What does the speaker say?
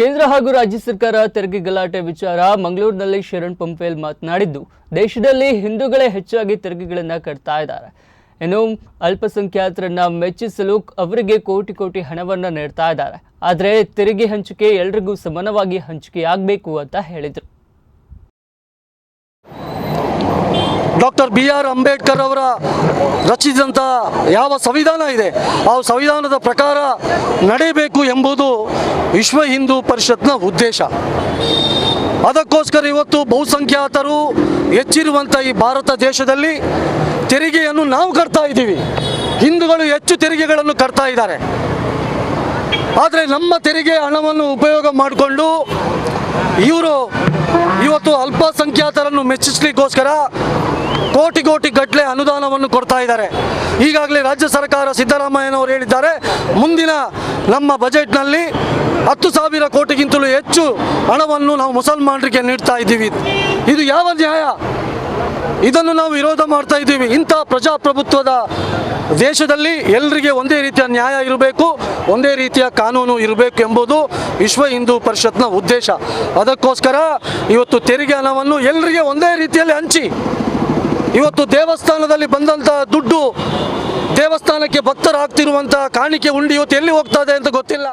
ಕೇಂದ್ರ ಹಾಗೂ ರಾಜ್ಯ ಸರ್ಕಾರ ತೆರಿಗೆ ಗಲಾಟೆ ವಿಚಾರ ಮಂಗಳೂರಿನಲ್ಲಿ ಶರಣ್ ಪಂಪೇಲ್ ಮಾತನಾಡಿದ್ದು, ದೇಶದಲ್ಲಿ ಹಿಂದೂಗಳೇ ಹೆಚ್ಚಾಗಿ ತೆರಿಗೆಗಳನ್ನು ಕಟ್ತಾ ಇದ್ದಾರೆ. ಇನ್ನು ಅಲ್ಪಸಂಖ್ಯಾತರನ್ನ ಮೆಚ್ಚಿಸಲು ಅವರಿಗೆ ಕೋಟಿ ಕೋಟಿ ಹಣವನ್ನು ನೀಡ್ತಾ ಇದ್ದಾರೆ. ಆದರೆ ತೆರಿಗೆ ಹಂಚಿಕೆ ಎಲ್ರಿಗೂ ಸಮಾನವಾಗಿ ಹಂಚಿಕೆಯಾಗಬೇಕು ಅಂತ ಹೇಳಿದರು. ಡಾಕ್ಟರ್ ಬಿ ಆರ್ ಅಂಬೇಡ್ಕರ್ ಅವರ ರಚಿಸಿದಂಥ ಯಾವ ಸಂವಿಧಾನ ಇದೆ, ಆ ಸಂವಿಧಾನದ ಪ್ರಕಾರ ನಡೆಯಬೇಕು ಎಂಬುದು ವಿಶ್ವ ಹಿಂದೂ ಪರಿಷತ್ನ ಉದ್ದೇಶ. ಅದಕ್ಕೋಸ್ಕರ ಇವತ್ತು ಬಹುಸಂಖ್ಯಾತರು ಹೆಚ್ಚಿರುವಂಥ ಈ ಭಾರತ ದೇಶದಲ್ಲಿ ತೆರಿಗೆಯನ್ನು ನಾವು ಕಟ್ತಾ ಇದ್ದೀವಿ. ಹಿಂದೂಗಳು ಹೆಚ್ಚು ತೆರಿಗೆಗಳನ್ನು ಕಟ್ತಾ ಇದ್ದಾರೆ. ಆದರೆ ನಮ್ಮ ತೆರಿಗೆ ಹಣವನ್ನು ಉಪಯೋಗ ಮಾಡಿಕೊಂಡು ಇವರು ಇವತ್ತು ಅಲ್ಪಸಂಖ್ಯಾತರನ್ನು ಮೆಚ್ಚಿಸ್ಲಿಕ್ಕೋಸ್ಕರ ಕೋಟಿ ಕೋಟಿ ಗಟ್ಟಲೆ ಅನುದಾನವನ್ನು ಕೊಡ್ತಾ ಇದ್ದಾರೆ. ಈಗಾಗಲೇ ರಾಜ್ಯ ಸರ್ಕಾರ ಸಿದ್ದರಾಮಯ್ಯನವರು ಹೇಳಿದ್ದಾರೆ, ಮುಂದಿನ ನಮ್ಮ ಬಜೆಟ್ನಲ್ಲಿ ಹತ್ತು ಸಾವಿರ ಕೋಟಿಗಿಂತಲೂ ಹೆಚ್ಚು ಹಣವನ್ನು ನಾವು ಮುಸಲ್ಮಾನರಿಗೆ ನೀಡ್ತಾ ಇದ್ದೀವಿ. ಇದು ಯಾವ ನ್ಯಾಯ? ಇದನ್ನು ನಾವು ವಿರೋಧ ಮಾಡ್ತಾ ಇದ್ದೀವಿ. ಇಂಥ ಪ್ರಜಾಪ್ರಭುತ್ವದ ದೇಶದಲ್ಲಿ ಎಲ್ಲರಿಗೆ ಒಂದೇ ರೀತಿಯ ನ್ಯಾಯ ಇರಬೇಕು, ಒಂದೇ ರೀತಿಯ ಕಾನೂನು ಇರಬೇಕು ಎಂಬುದು ವಿಶ್ವ ಹಿಂದೂ ಪರಿಷತ್ನ ಉದ್ದೇಶ. ಅದಕ್ಕೋಸ್ಕರ ಇವತ್ತು ತೆರಿಗೆ ಹಣವನ್ನು ಎಲ್ಲರಿಗೆ ಒಂದೇ ರೀತಿಯಲ್ಲಿ ಹಂಚಿ ಇವತ್ತು ದೇವಸ್ಥಾನದಲ್ಲಿ ಬಂದಂಥ ದುಡ್ಡು ದೇವಸ್ಥಾನಕ್ಕೆ ಭಕ್ತರಾಗ್ತಿರುವಂಥ ಕಾಣಿಕೆ ಉಂಡಿ ಇವತ್ತು ಎಲ್ಲಿ ಹೋಗ್ತಾ ಅಂತ ಗೊತ್ತಿಲ್ಲ.